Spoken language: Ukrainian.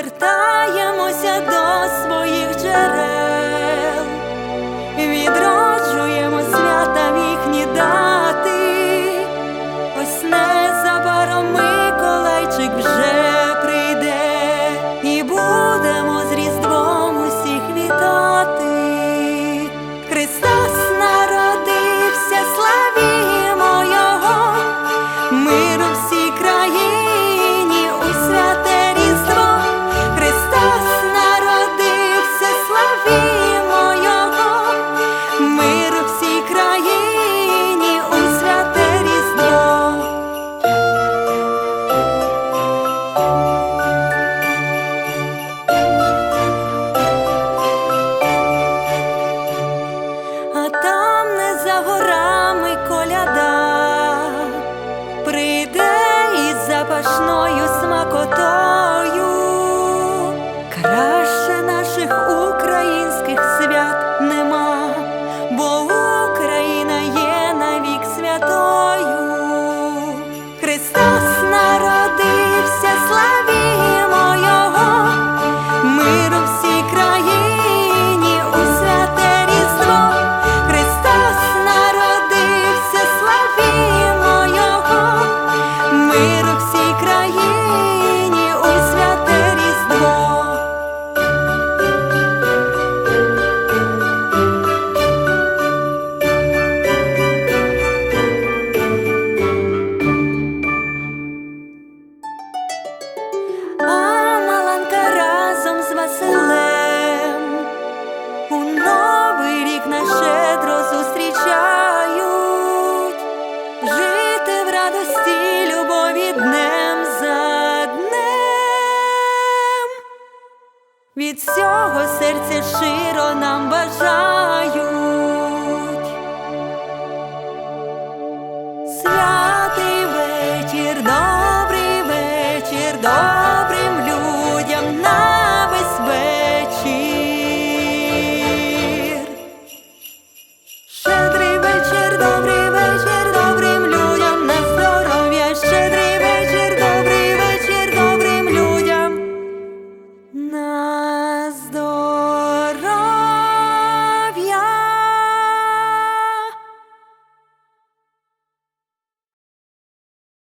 повертаємося до своїх джерел. Відро свій край. Від всього серця широ нам бажають святий вечір, добрий вечір. добрий